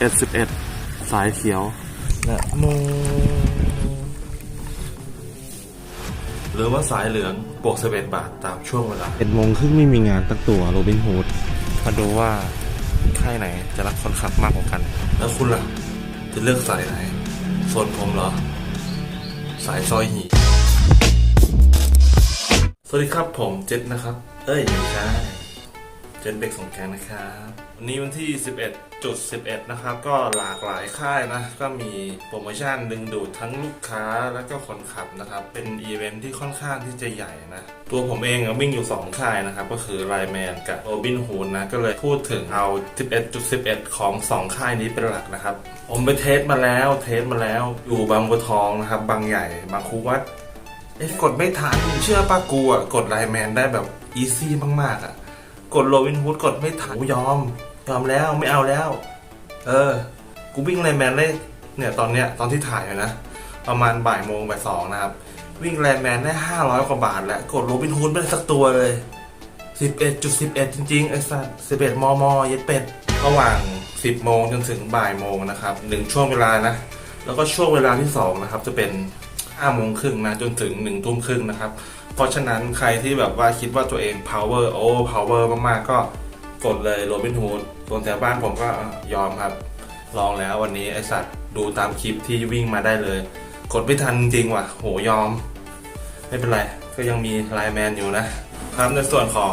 เอ็ดสิบเอ็ดสายเขียวนะโมหรือว่าสายเหลืองบวกสิบเอ็ดบาทตามช่วงเวลา เอ็ดโมงครึ่งไม่มีงานตั้งตัวโรบินฮูดมาดูว่าค่ายไหนจะรักคนขับมากกว่ากัน แล้วคุณล่ะ จะเลือกสายไหนส่วนผมเหรอ สายซอยหีสวัสดีครับผมเจ็ดนะครับ เอ้ยไม่ใช่เจ็ดเด็กสงแกนนะครับ วันนี้วันที่ 11.11 นะครับ ก็หลากหลายค่ายนะ ก็มีโปรโมชั่นดึงดูดทั้งลูกค้าและก็คนขับนะครับ เป็นอีเวนท์ที่ค่อนข้างที่จะใหญ่นะ ตัวผมเองวิ่งอยู่ 2 ค่ายนะครับ ก็คือไลแมนกับโรบินฮูดนะ ก็เลยพูดถึงเอา 11.11 ของ 2 ค่ายนี้เป็นหลักนะครับ ผมไปเทสมาแล้วเทสมาแล้วอยู่บางบัวทองนะครับ บางใหญ่ บางคูวัดเอ๊ะกดไม่ทันเชื่อป้ากูอะกดไลแมนได้แบบอีซี่มากๆอะกดโรบินฮูดกดไม่ทันยอม ยอมแล้วไม่เอาแล้ว เออ กูวิ่งไลแมนได้เนี่ยตอนเนี้ยตอนที่ถ่ายนะ ประมาณบ่ายโมงบ่ายสองนะครับ วิ่งไลแมนได้ห้าร้อยกว่าบาทแล้วกดโรบินฮูดไม่ได้สักตัวเลยสิบเอ็ดจุดสิบเอ็ดจริงๆไอ้สัสสิบเอ็ดมมเย็ดเป็ดระหว่างสิบโมงจนถึงบ่ายโมงนะครับหนึ่งช่วงเวลานะ แล้วก็ช่วงเวลาที่สองนะครับจะเป็นห้าโมงครึ่งนะจนถึงหนึ่งทุ่มครึ่งนะครับ เพราะฉะนั้นใครที่แบบว่าคิดว่าตัวเอง power โอ้ power มากๆก็ กดเลยโรบินฮูดส่วนแถวบ้านผมก็ยอมครับ ลองแล้ววันนี้ไอสัตว์ดูตามคลิปที่วิ่งมาได้เลย กดไม่ทันจริงว่ะ โหยอม ไม่เป็นไร ก็ยังมีไลแมนอยู่นะ ครับในส่วนของ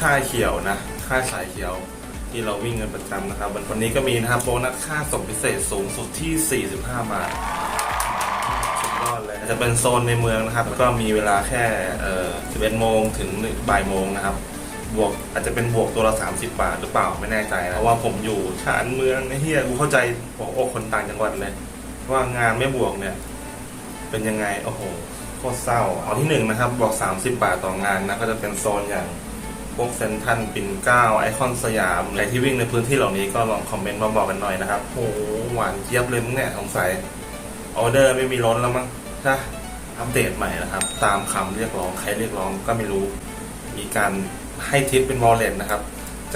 ค่าเขียวนะค่าสายเขียวที่เราวิ่งกันประจำนะครับวันนี้ก็มีนะครับโบนัสค่าส่งพิเศษสูงสุดที่ 45 บาทสุดยอดเลยจะเป็นโซนในเมืองนะครับ ก็มีเวลาแค่เอ่อ11โมงถึงบ่ายโมงนะครับ บวกอาจจะเป็นบวกตัวละ 30 บาทหรือเปล่าไม่แน่ใจนะเพราะว่าผมอยู่ชานเมืองไอ้เฮียกูเข้าใจหัวอกคนต่างจังหวัดเลย ว่างานไม่บวกเนี่ย เป็นยังไงโอ้โหโคตรเศร้าเอาที่หนึ่งนะครับบอก30 บาทต่องานนะก็จะเป็นโซนอย่างพวกเซนทรันปิ่นเกล้าไอคอนสยามอะไรที่วิ่งในพื้นที่เหล่านี้ก็ลองคอมเมนต์มาบอกกันหน่อยนะครับโอ้โหหวานเจี๊ยบเลยมึงเนี่ยสงสัยออเดอร์ไม่มีล้นแล้วมั้งใช่อัปเดตใหม่นะครับ ตามคำเรียกร้องใครเรียกร้องก็ไม่รู้ มีการ ให้ทิปเป็นวอลเล็ตนะครับ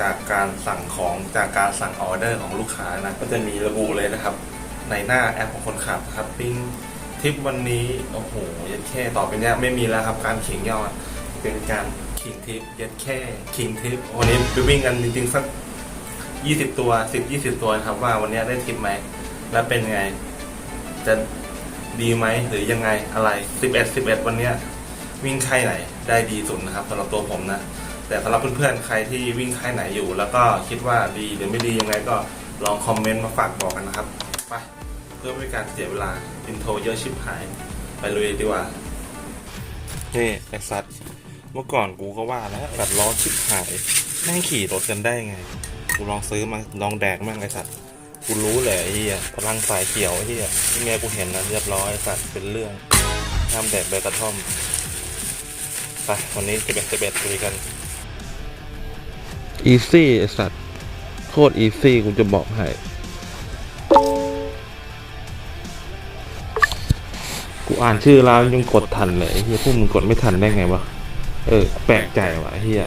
จากการสั่งของจากการสั่งออเดอร์ของลูกค้านะ ก็จะมีระบุเลยนะครับ ในหน้าแอปของคนขับครับปิ้งทิปวันนี้โอ้โหเย็ดแค่ต่อไปเนี้ยไม่มีแล้วครับการขิงยอดเป็นการขิงทิปเย็ดแค่ขิงทิปวันนี้ไปวิ่งกันจริงๆสักยี่สิบตัวสิบยี่สิบตัวนะครับว่าวันนี้ได้ทิปไหมและเป็นไง จะดีไหมหรือยังไงอะไร11 11วันนี้วิ่งใค่ายไหนได้ดีสุดนะครับสำหรับตัวผมนะ แต่สำหรับเพื่อนๆ ใครที่วิ่งค่ายไหนอยู่ แล้วก็คิดว่าดีหรือไม่ดียังไงก็ลองคอมเมนต์มาฝากบอกกันนะครับ ไป เพื่อไม่ให้การเสียเวลาอินโทรเยอะชิบหาย ไปลุยดีกว่านี่ไอสัตว์เมื่อก่อนกูก็ว่าแล้วสัตว์ล้อชิบหายแม่งขี่รถกันได้ไง กูลองซื้อมาลองแดกมั่งไอสัตว์กูรู้แหละไอ้เฮียพลังสายเขียวไอ้เฮียที่เมียกูเห็นนะเรียบร้อยสัตว์เป็นเรื่องห้ามแดกใบกระท่อมไปวันนี้จะเบ็ดจะเบ็ดคุยกัน อีซี่ไอสัตว์ โคตรอีซี่กูจะบอกให้ กูอ่านชื่อร้านยังกดทันเลยเฮียพวกมึงกดไม่ทันได้ไงวะ เออ แปลกใจว่ะเฮีย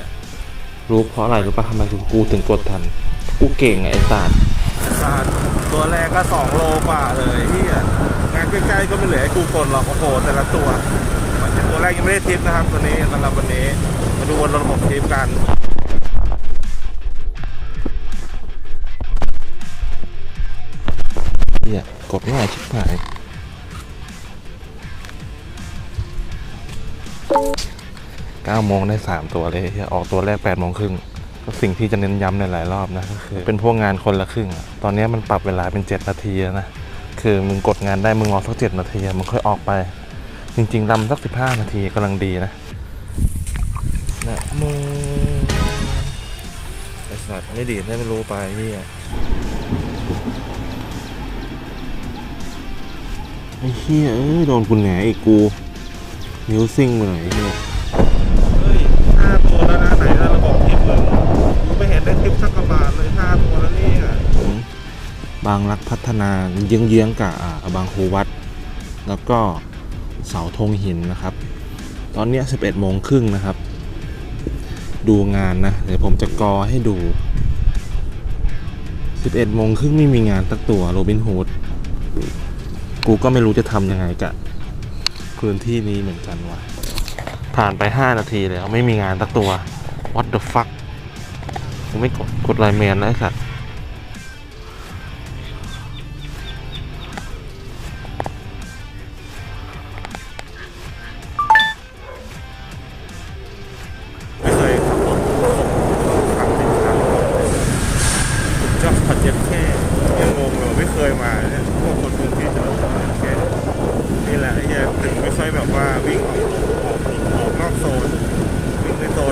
รู้เพราะอะไรรู้ปะทำไมกูถึงกดทัน กูเก่งไงไอ้สัตว์ตัวแรกก็สองโลกว่าเลยที่งานใกล้ๆก็ไม่เหลือให้กูกดหรอกโอ้โหแต่ละตัว ตัวแรกยังไม่ได้ทิปนะครับ ตัวนี้สำหรับวันนี้ มาดูวนระบบทิปกัน เฮียกดง่ายชิบหายเก้าโมงได้สามตัวเลยเฮียออกตัวแรกแปดโมงครึ่งก็สิ่งที่จะเน้นย้ำในหลายรอบนะก็คือ เป็นพวกงานคนละครึ่งอะตอนนี้มันปรับเวลาเป็นเจ็ดนาทีแล้วนะ คือมึงกดงานได้มึงรอสักเจ็ดนาทีมึงค่อยออกไป จริงๆลำสักสิบห้านาทีกำลังดีนะนะมึงไอสัตว์ไม่ดีดให้ไม่รู้ไปเฮีย ไอ้เฮียเอ้ยโดนคุณแหนอีกกู นิ้วซิ่งไปหน่อยไอ้เฮียเฮ้ยห้าตัวแล้วนะไหนระบบทิปเลยกูไม่เห็นได้ทิปสักกระบาทเลยห้าตัวแล้วนี่อะบางรักพัฒนาเยื้องๆกับอ่าบางครูวัด แล้วก็เสาธงหินนะครับ ตอนเนี้ย11โมงครึ่งนะครับ ดูงานนะ เดี๋ยวผมจะกอให้ดูสิบเอ็ดโมงครึ่งไม่มีงานสักตัวโรบินฮูด กูก็ไม่รู้จะทำยังไงกับพื้นที่นี้เหมือนกันว่ะ ผ่านไปห้านาทีแล้วไม่มีงานสักตัว what the fuck กูไม่กดกดไลน์แมนแล้วไอ้สัตว์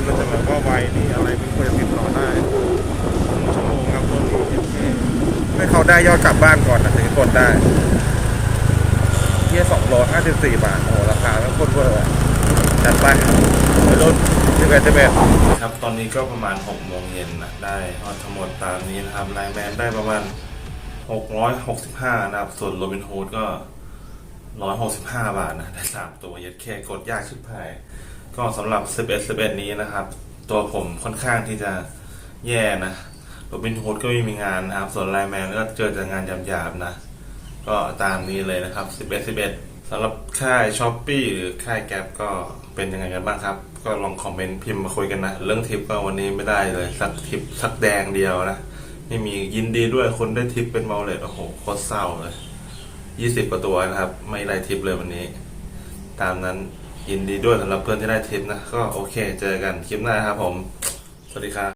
วิ่งในโซนมันจะแบบว่าไวนี่อะไรมันควรจะติดต่อได้ครึ่งชั่วโมงครับรถนี้เจ็ตแค่ให้เขาได้ยอดกลับบ้านก่อนนะถึงจะกดได้เที่ยสองร้อยห้าสิบสี่บาท โอ้โหราคาแล้วโคตรเวอร์อะจัดไปไปรถสิบเอ็ดสิบเอ็ดครับ ตอนนี้ก็ประมาณ6โมงเย็นนะได้ออทั้งหมดตามนี้นะครับไลน์แมนได้ประมาณ665นะครับ ส่วนโรบินฮูดก็165บาทนะ ได้3ตัวเย็ดแค่กดยากชิบหาย ก็สำหรับ 11 11 นี้นะครับ ตัวผมค่อนข้างที่จะแย่นะโรบินฮูดก็ไม่มีงานนะครับ ส่วนไลน์แมนก็เจอแต่งานหยาบๆนะ ก็ตามนี้เลยนะครับ 11 11สำหรับค่ายช้อปปี้หรือค่ายแก๊ปก็เป็นยังไงกันบ้างครับ ก็ลองคอมเมนต์พิมพ์มาคุยกันนะ เรื่องทิปก็วันนี้ไม่ได้เลย สักทิปสักแดงเดียวนะ ไม่มียินดีด้วยคนได้ทิปเป็นเมาเลตโอ้โหโคตรเศร้าเลย 20กว่าตัวนะครับ ไม่ได้ทิปเลยวันนี้ ตามนั้น ยินดีด้วยสำหรับเพื่อนที่ได้ทิปนะ ก็โอเค เจอกันคลิปหน้าครับผม สวัสดีครับ